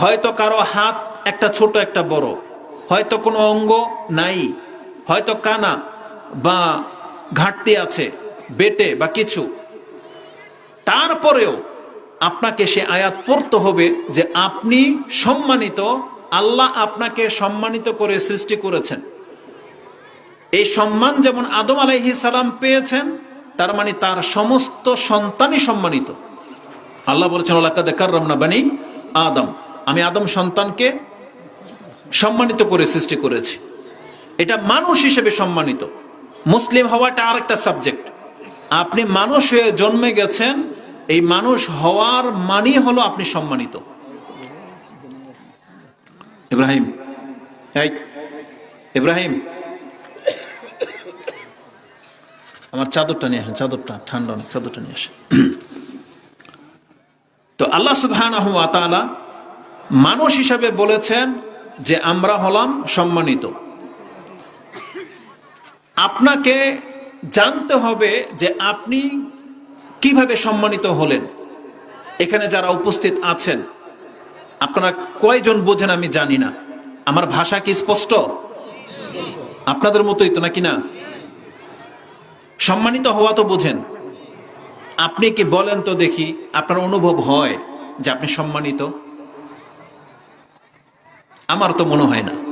হয়তো কারও হাত একটা ছোট, একটা বড়। হয়তো কোনো অঙ্গ নাই। হয়তো কানা বা ঘাটতি আছে, বেটে বা কিছু। তারপরেও আপনাকে সে আয়াত পড়তে হবে যে আপনি সম্মানিত, আল্লাহ আপনাকে সম্মানিত করে সৃষ্টি করেছেন। এই সম্মান যেমন আদম আলাইহি সালাম পেয়েছেন, তার মানে তার সমস্ত সন্তানই সম্মানিত। আল্লাহ বলেছেন আল্লাহ দেখার রমনা বানি আদম। আমি আদম সন্তানকে সম্মানিত করে সৃষ্টি করেছি। এটা মানুষ হিসেবে সম্মানিত। মুসলিম হওয়াটা আরেকটা সাবজেক্ট। আপনি মানুষ হয়ে জন্মে গেছেন, এই মানুষ হওয়ার মানি হলো আপনি সম্মানিত। ইব্রাহিম ইব্রাহিম। আমার চাদরটা নিয়ে আসেন, চাদরটা ঠান্ডা অনেক চাদরটা নিয়ে আসেন। তো আল্লাহ তাআলা মানুষ হিসাবে বলেছেন যে আমরা হলাম সম্মানিত। আপনাকে জানতে হবে যে আপনি কীভাবে সম্মানিত হলেন। এখানে যারা উপস্থিত আছেন, আপনারা কয়জন বোঝেন আমি জানি না। আমার ভাষা কি স্পষ্ট? আপনাদের মতোই তো নাকি না? সম্মানিত হওয়া তো বোঝেন। আপনি কি বলেন তো দেখি, আপনার অনুভব হয় যে আপনি সম্মানিত। আমার তো মনে হয় না।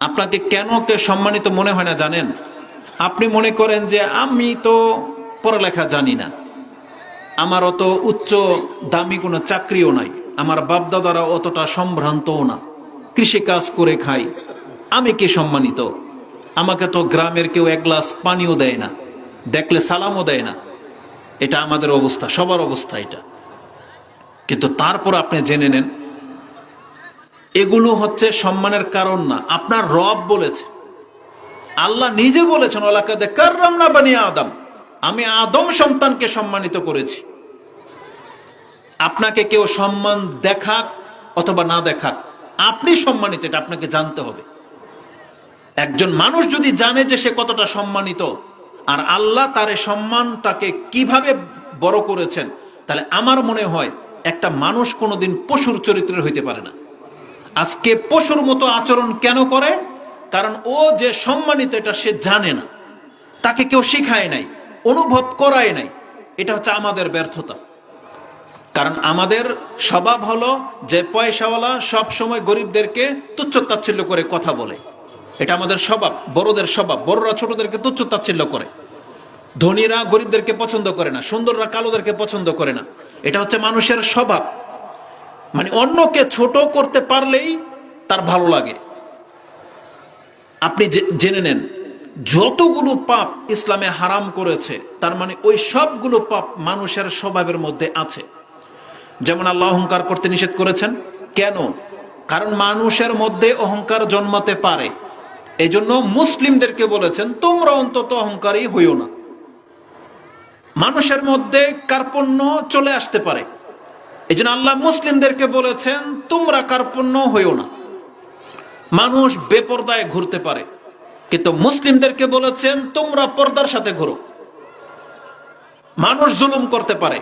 আপনাকে কেন কে সম্মানিত মনে হয় না জানেন? আপনি মনে করেন যে আমি তো পড়ালেখা জানি না। আমার অত উচ্চ দামি কোনো চাকরিও নাই। আমার বাপদাদারা অতটা সম্ভ্রান্তও না। কৃষি কাজ করে খাই। আমি কি সম্মানিত? আমাকে তো গ্রামের কেউ এক গ্লাস পানিও দেয় না। দেখলে সালামও দেয় না। এটা আমাদের অবস্থা, সবার অবস্থা এটা। কিন্তু তারপর আপনি জেনে নেন এগুলো হচ্ছে সম্মানের কারণ না। আপনার রব বলেছে। আল্লাহ নিজে বলেছেন ওলাকাদে কার্রাম না আদম। আমি আদম সন্তানকে সম্মানিত করেছি। আপনাকে কেউ সম্মান দেখাক অথবা না দেখাক, আপনি সম্মানিত, এটা আপনাকে জানতে হবে। একজন মানুষ যদি জানে যে সে কতটা সম্মানিত, আর আল্লাহ তার সম্মানটাকে কীভাবে বড় করেছেন, তাহলে আমার মনে হয় একটা মানুষ কোনোদিন পশুর চরিত্রের হইতে পারে না। আজকে পশুর মতো আচরণ কেন করে? কারণ ও যে সম্মানিত, এটা সে জানে না। তাকে কেউ শিখায় নাই, অনুভব করায় নাই। এটা হচ্ছে আমাদের ব্যর্থতা। কারণ আমাদের স্বভাব হলো যে পয়সাওয়ালা সব সময় গরিবদেরকে তুচ্ছ তাচ্ছিল্য করে কথা বলে। এটা আমাদের স্বভাব, বড়দের স্বভাব। বড়রা ছোটদেরকে তুচ্ছ তাচ্ছিল্য করে। ধনীরা গরিবদেরকে পছন্দ করে না, সুন্দররা কালোদেরকে পছন্দ করে না। এটা হচ্ছে মানুষের স্বভাব। মানে অন্যকে ছোট করতে পারলেই তার ভালো লাগে। আপনি জেনে নেন, যতগুলো পাপ ইসলামে হারাম করেছে, তার মানে ওই সবগুলো পাপ মানুষের স্বভাবের মধ্যে আছে। যেমন আল্লাহ অহংকার করতে নিষেধ করেছেন। কেন? কারণ মানুষের মধ্যে অহংকার জন্মাতে পারে। এই জন্য মুসলিমদেরকে বলেছেন, তোমরা অন্তত অহংকারী হইও না। মানুষের মধ্যে কার্পণ্য চলে আসতে পারে। এই জন্য আল্লাহ মুসলিমদেরকে বলেছেন, তোমরা কার্পণ্য হইও না। মানুষ বেপর্দায় ঘুরতে পারে। কিন্তু মুসলিমদেরকে বলেছেন, তোমরা পর্দার সাথে ঘুরো। মানুষ জুলুম করতে পারে।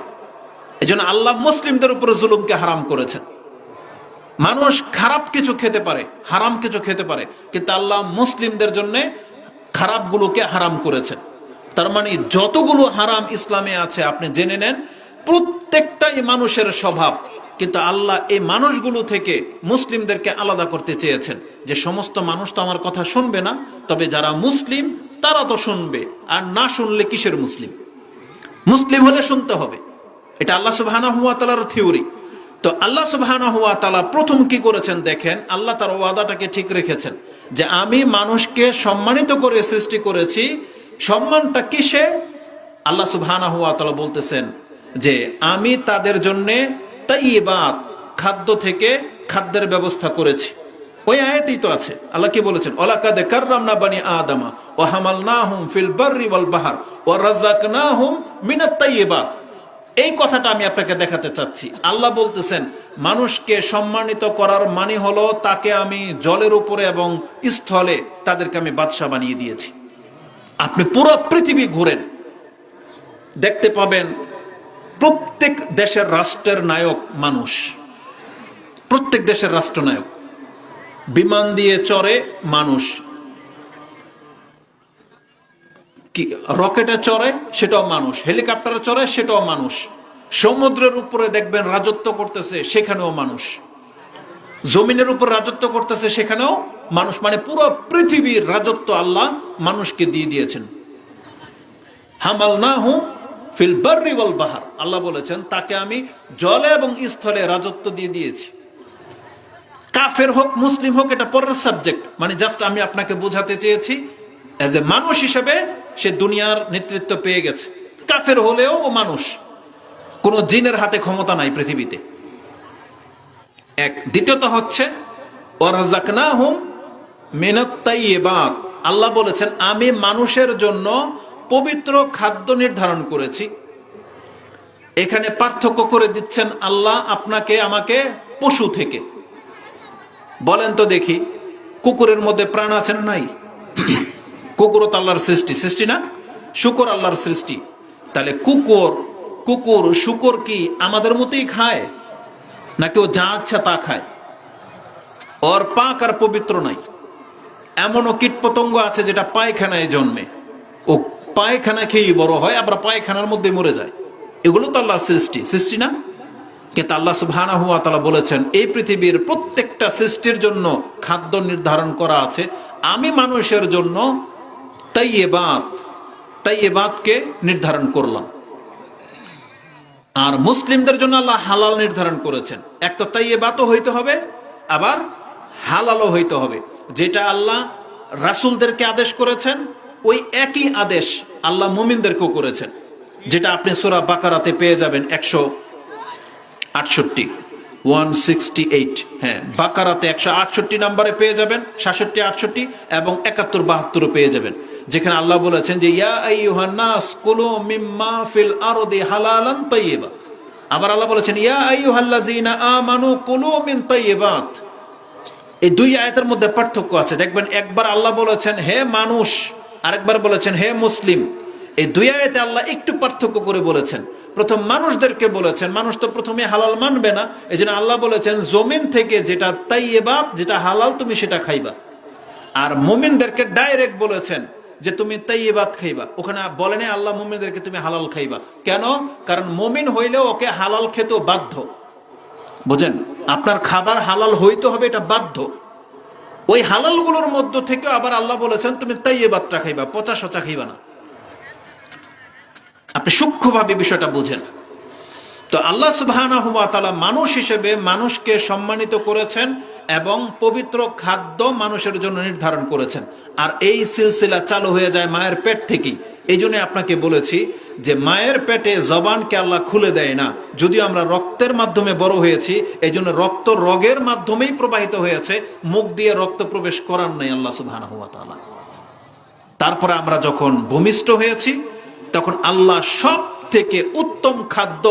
এই জন্য আল্লাহ মুসলিমদের উপরে জুলুমকে হারাম করেছেন। মানুষ খারাপ কিছু খেতে পারে, হারাম কিছু খেতে পারে, কিন্তু আল্লাহ মুসলিমদের জন্য খারাপগুলোকে হারাম করেছেন। তার মানে যতগুলো হারাম ইসলামে আছে, আপনি জেনে নেন প্রত্যেকটাই মানুষের স্বভাব। কিন্তু আল্লাহ এই মানুষগুলো থেকে মুসলিমদেরকে আলাদা করতে চেয়েছেন। যে সমস্ত মানুষ তো আমার কথা শুনবে না, তবে যারা মুসলিম, তারা তো শুনবে। আর না শুনলে কিসের মুসলিম? মুসলিম হলে শুনতে হবে। এটা আল্লাহ সুবহানাহু হুয়া তালার থিওরি। তো আল্লাহ সুবহানাহু হুয়া তালা প্রথম কি করেছেন দেখেন, আল্লাহ তার ওয়াদাটাকে ঠিক রেখেছেন। যে আমি মানুষকে সম্মানিত করে সৃষ্টি করেছি, সম্মানটা কিসে? আল্লাহ সুবহানাহু হুয়া তালা বলতেছেন যে আমি তাদের জন্যে তাইবাত খাদ্য থেকে খাদ্যের ব্যবস্থা করেছি। ওই আয়াতেই তো আছে। আল্লাহ কি বলেছেন? ওলাকাদে কাররামনা বানি আদামা ও হামালনাহুম ফিল বাররি ওয়াল বাহার ও রাযাকনাহুম মিনাত তাইয়্যিবাত এই কথাটা আমি আপনাকে দেখাতে চাচ্ছি। আল্লাহ বলতেছেন, মানুষকে সম্মানিত করার মানে হলো তাকে আমি জলের উপরে এবং স্থলে তাদেরকে আমি বাদশা বানিয়ে দিয়েছি। আপনি পুরো পৃথিবী ঘুরেন। দেখতে পাবেন প্রত্যেক দেশের রাষ্ট্রের নায়ক মানুষ। প্রত্যেক দেশের রাষ্ট্রনায়ক। বিমান দিয়ে চড়ে মানুষ। কি, রকেটে চড়ে, সেটাও মানুষ। হেলিকপ্টারে চড়ে, সেটাও মানুষ। সমুদ্রের উপরে দেখবেন রাজত্ব করতেছে, সেখানেও মানুষ। জমিনের উপর রাজত্ব করতেছে, সেখানেও মানুষ। মানে পুরো পৃথিবীর রাজত্ব আল্লাহ মানুষকে দিয়ে দিয়েছেন। হামাল না হু ফিল বার্রি ওয়াল বাহার। আল্লাহ বলেছেন, তাকে আমি জলে এবং স্থলে রাজত্ব দিয়ে দিয়েছি। কাফের হোক, মুসলিম হোক, এটা পরের সাবজেক্ট। মানে জাস্ট আমি আপনাকে বোঝাতে চেয়েছি এজ এ মানুষ হিসেবে সে দুনিয়ার নেতৃত্ব পেয়ে গেছে। কাফের হলেও ও মানুষ। কোনো জিনের হাতে ক্ষমতা নাই পৃথিবীতে। এক, দ্বিতীয়ত হচ্ছে ওরাজাকনাহুম মিনাত্তাইয়্যিবাত আল্লাহ বলেছেন, আমি মানুষের জন্য পবিত্র খাদ্য নির্ধারণ করেছি। এখানে পার্থক্য করে দিচ্ছেন আল্লাহ আপনাকে, আমাকে পশু থেকে। বলেন তো দেখি, কুকুরের মধ্যে প্রাণ আছে না নাই? কুকুরও তো আল্লাহর সৃষ্টি। সৃষ্টি না? শুকর আল্লাহর সৃষ্টি। তাহলে কুকুর কুকুর, শুকর কি আমাদের মতোই খায়? নাকি ও যা আচ্ছা তা খায়? ওর পাক আর পবিত্র নাই। এমনও কীট পতঙ্গ আছে যেটা পায়খানায় জন্মে। ও পায়খানা খেয়েই বড় হয়, আবার পায়খানার মধ্যে মরে যায়। এগুলো তো আল্লাহ সৃষ্টি। সৃষ্টি না? কিন্তু আল্লাহ সুবহানা হুয়া বলেছেন, এই পৃথিবীর প্রত্যেকটা সৃষ্টির জন্য খাদ্য নির্ধারণ করা আছে। আমি মানুষের জন্য তাইয়েবাত, তাইয়েবাতকে নির্ধারণ করলাম। আর মুসলিমদের জন্য আল্লাহ হালাল নির্ধারণ করেছেন। এক তো তাইয়েবাতও হইতে হবে, আবার হালালও হইতে হবে। যেটা আল্লাহ রাসুলদেরকে আদেশ করেছেন ওই একই আদেশ আল্লাহ মুমিনদেরকেও করেছেন, যেটা আপনি সোরা বাকারাতে পেয়ে যাবেন একশো আটষট্টি ওয়ান সিক্সটি এইট হ্যাঁ বাকারাতে একশো আটষট্টি নাম্বারে পেয়ে যাবেন, সাতষট্টি, আটষট্টি এবং একাত্তর, বাহাত্তরও পেয়ে যাবেন। যেখানে আল্লাহ বলেছেন যে আবার আল্লাহ বলেছেন, ইয়া এই দুই আয়াতের মধ্যে পার্থক্য আছে। দেখবেন একবার আল্লাহ বলেছেন, হে মানুষ আরেকবার বলেছেন, হে মুসলিম, এই দুই আয়াতে আল্লাহ একটু পার্থক্য করে বলেছেন। প্রথম মানুষদেরকে বলেছেন, মানুষ তো প্রথমে হালাল মানবে না। এই জন্য আল্লাহ বলেছেন, জমিন থেকে যেটা তাইয়েবাত যেটা হালাল, তুমি সেটা খাইবা। আর মুমিনদেরকে ডাইরেক্ট বলেছেন যে, তুমি তাই তাইয়েবাত খাইবা। ওখানে বলেন আল্লাহ মুমিনদেরকে তুমি হালাল খাইবা। কেন? কারণ মুমিন হইলেও ওকে হালাল খেতেও বাধ্য। বুঝেন? আপনার খাবার হালাল হইতে হবে, এটা বাধ্য। ওই হালালগুলোর মধ্য থেকে আবার আল্লাহ বলেছেন, তুমি তাইয়েবাতটা খাইবা, পচা সচা খাইবা না। আপনি সূক্ষ্মভাবে বিষয়টা বুঝেন। তো আল্লাহ সুবাহ মানুষ হিসেবে মানুষকে সম্মানিত করেছেন এবং পবিত্র খাদ্য মানুষের জন্য নির্ধারণ করেছেন। আর এই সিলসিলা চালু হয়ে যায় মায়ের পেট থেকেই। এই জন্য আপনাকে বলেছি যে মায়ের পেটে জবানকে আল্লাহ খুলে দেয় না। যদিও আমরা রক্তের মাধ্যমে বড় হয়েছি এই জন্য রক্ত রগের মাধ্যমেই প্রবাহিত হয়েছে। মুখ দিয়ে রক্ত প্রবেশ করার নাই আল্লাহ সুবাহ তারপরে আমরা যখন ভূমিষ্ঠ হয়েছি, তখন আল্লাহ সব থেকে উত্তম খাদ্য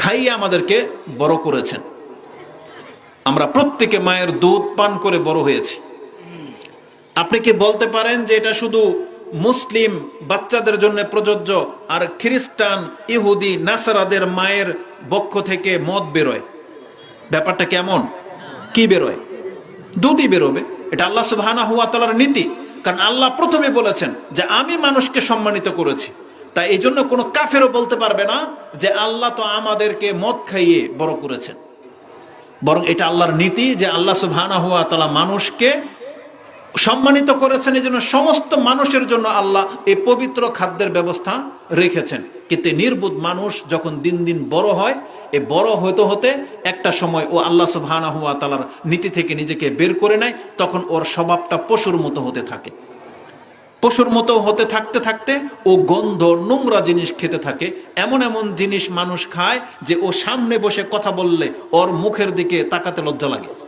খাইয়ে আমাদেরকে বড় করেছেন। আমরা প্রত্যেকে মায়ের দুধ পান করে বড় হয়েছি। আপনি কি বলতে পারেন যে এটা শুধু মুসলিম বাচ্চাদের জন্য প্রযোজ্য আর খ্রিস্টান, ইহুদি, নাসারাদের মায়ের বক্ষ থেকে মদ বেরোয়। ব্যাপারটা কেমন? কি বেরোয়? দুধই বেরোবে। এটা আল্লাহ সুবহানা হুয়া নীতি। কারণ আল্লাহ প্রথমে বলেছেন যে আমি মানুষকে সম্মানিত করেছি। তাই এই জন্য কোনো কাফেরও বলতে পারবে না যে আল্লাহ তো আমাদেরকে মদ খাইয়ে বড় করেছেন। বরং এটা আল্লাহর নীতি যে আল্লাহ সুবহানা হুয়া মানুষকে সম্মানিত করেছেন, এই জন্য সমস্ত মানুষের জন্য আল্লাহ এই পবিত্র খাদ্যের ব্যবস্থা রেখেছেন। কিন্তু নির্বুধ মানুষ যখন দিন দিন বড় হয়, এ বড় হতে হতে একটা সময় ও আল্লাহ সুবহানা হুয়া তালার নীতি থেকে নিজেকে বের করে নেয়, তখন ওর স্বভাবটা পশুর মতো হতে থাকে। পশুর মতো হতে থাকতে থাকতে ও গন্ধ, নোংরা জিনিস খেতে থাকে। এমন এমন জিনিস মানুষ খায় যে ও সামনে বসে কথা বললে ওর মুখের দিকে তাকাতে লজ্জা লাগে।